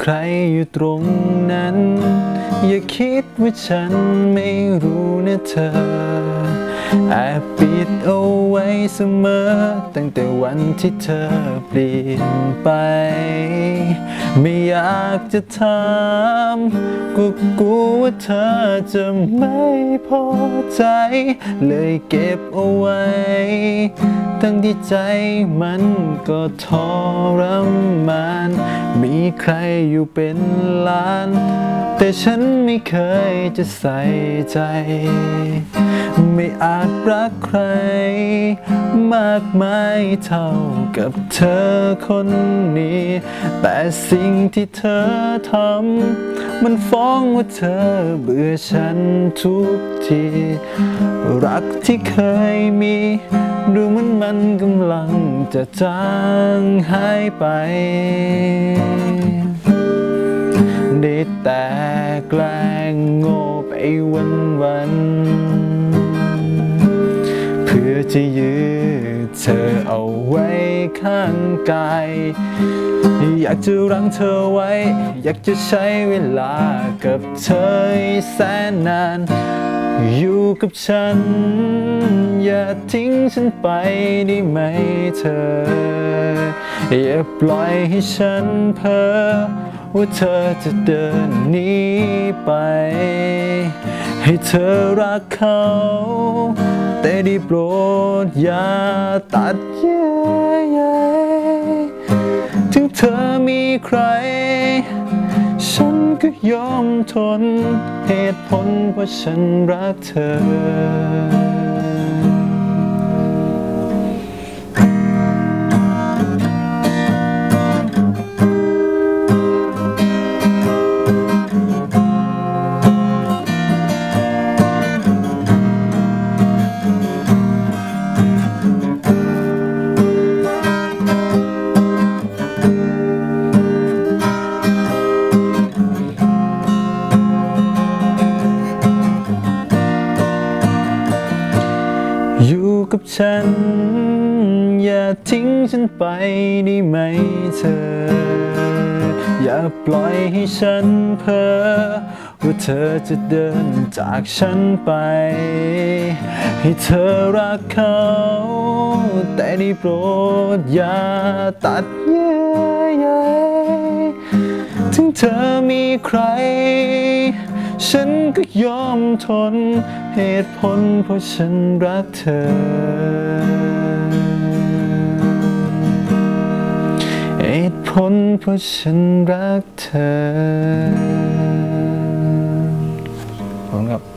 ใครอยู่ตรงนั้น อย่าคิดว่าฉันไม่รู้นะเธอ แอบปิดเอาไว้เสมอ ตั้งแต่วันที่เธอเปลี่ยนไป ไม่อยากจะถามก็กลัวว่าเธอจะไม่พอใจ เลยเก็บเอาไว้ ตั้งที่ใจมันก็ทรมาน มีใครอยู่เป็นล้าน แต่ฉันไม่เคยจะใส่ใจ ไม่อาจรักใคร มากมายเท่ากับเธอคนนี้ แต่สิ่งที่เธอทำมันฟ้องว่าเธอเบื่อฉันทุกที รักที่เคยมีดูเหมือนมันกำลังจะจางหายไป ได้แต่แกล้งโง่ไปวันวัน จะยืดเธอเอาไว้ข้างกายอยากจะรั้งเธอไว้ อยากจะใช้เวลากับเธอแสนนาน อยู่กับฉัน อย่าทิ้งฉันไปได้ไหมเธอ อย่าปล่อยให้ฉันเพ้อว่าเธอจะเดินหนีไป ให้เธอรักเขา แต่ได้โปรดอย่าตัดเยื่อใยถึงเธอมีใคร ฉันก็ยอมทนเหตุผลเพราะฉันรักเธอ ฉัน อย่าทิ้งฉันไปได้ไหมเธอ อย่าปล่อยให้ฉันเพ้อว่าเธอจะเดินจากฉันไป ให้เธอรักเขา แต่ได้โปรดอย่าตัดเยื่อใยถึงเธอมีใคร ฉันก็ยอมทนเหตุผลเพราะฉันรักเธอ เหตุผลเพราะฉันรักเธอผมกับ